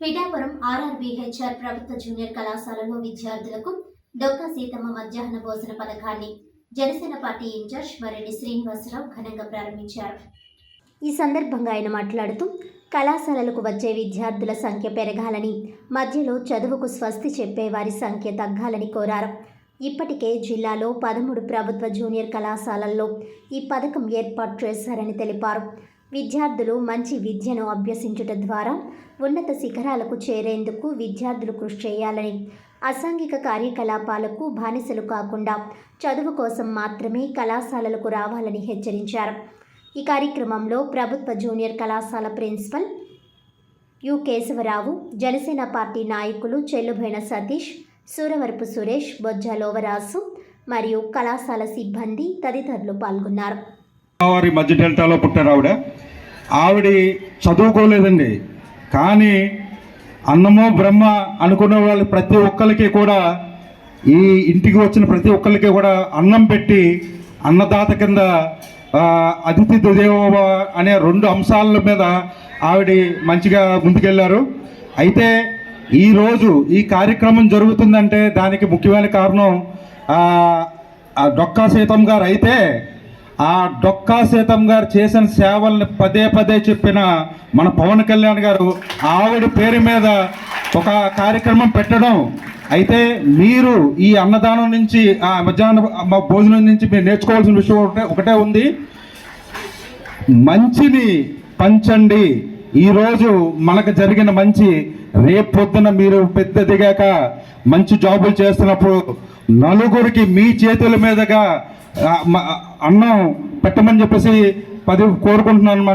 పిఠాపురం ఆర్ఆర్బీహెచ్ఆర్ ప్రభుత్వ జూనియర్ కళాశాలలో విద్యార్థులకు డొక్కా సీతమ్మ మధ్యాహ్న భోజన పథకాన్ని జనసేన పార్టీ ఇన్ఛార్జ్ మరెడ్డి శ్రీనివాసరావు ఘనంగా ప్రారంభించారు. ఈ సందర్భంగా ఆయన మాట్లాడుతూ కళాశాలలకు వచ్చే విద్యార్థుల సంఖ్య పెరగాలని మధ్యలో చదువుకు స్వస్తి చెప్పే వారి సంఖ్య తగ్గాలని కోరారు. ఇప్పటికే జిల్లాలో పదమూడు ప్రభుత్వ జూనియర్ కళాశాలల్లో ఈ పథకం ఏర్పాటు చేశారని తెలిపారు. విద్యార్థులు మంచి విద్యను అభ్యసించుట ద్వారా ఉన్నత శిఖరాలకు చేరేందుకు విద్యార్థులు కృషి చేయాలని. అసాంఘిక కార్యకలాపాలకు బానిసలు కాకుండా చదువు కోసం మాత్రమే కళాశాలలకు రావాలని హెచ్చరించారు. ఈ కార్యక్రమంలో ప్రభుత్వ జూనియర్ కళాశాల principal U Keshavarao Janasena party నాయకులు చెల్లుబైన సతీష్ సూరవరపు సురేష్ బొజ్జ లోవరాసు మరియు కళాశాల సిబ్బంది తదితరులు పాల్గొన్నారు. గోదావరి మధ్య డెల్టాలో పుట్టారు ఆవిడ. ఆవిడ చదువుకోలేదండి. కానీ అన్నమో బ్రహ్మ అనుకునే వాళ్ళు ప్రతి ఒక్కరికి కూడా ఈ ఇంటికి వచ్చిన ప్రతి ఒక్కరికి కూడా అన్నం పెట్టి అన్నదాత కింద అతిథి దేవోభవ అనే రెండు అంశాల మీద ఆవిడ మంచిగా ముందుకెళ్ళారు అయితే ఈరోజు ఈ కార్యక్రమం జరుగుతుందంటే దానికి ముఖ్యమైన కారణం డొక్కా సీతం గారు అయితే ఆ డొక్కా సీతం గారు చేసిన సేవల్ని పదే పదే చెప్పిన మన పవన్ కళ్యాణ్ గారు ఆవిడ పేరు మీద ఒక కార్యక్రమం పెట్టడం. అయితే మీరు ఈ అన్నదానం నుంచి ఆ మధ్యాహ్న భోజనం నుంచి మీరు నేర్చుకోవాల్సిన విషయం ఒకటే ఒకటే ఉంది. మంచిని పంచండి. ఈరోజు మనకు జరిగిన మంచి రేపు పొద్దున మీరు పెద్ద దిగాక మంచి జాబులు చేస్తున్నప్పుడు నలుగురికి మీ చేతుల మీదుగా అన్నం పెట్టమని చెప్పేసి పది కోరుకుంటున్నాను అనమాట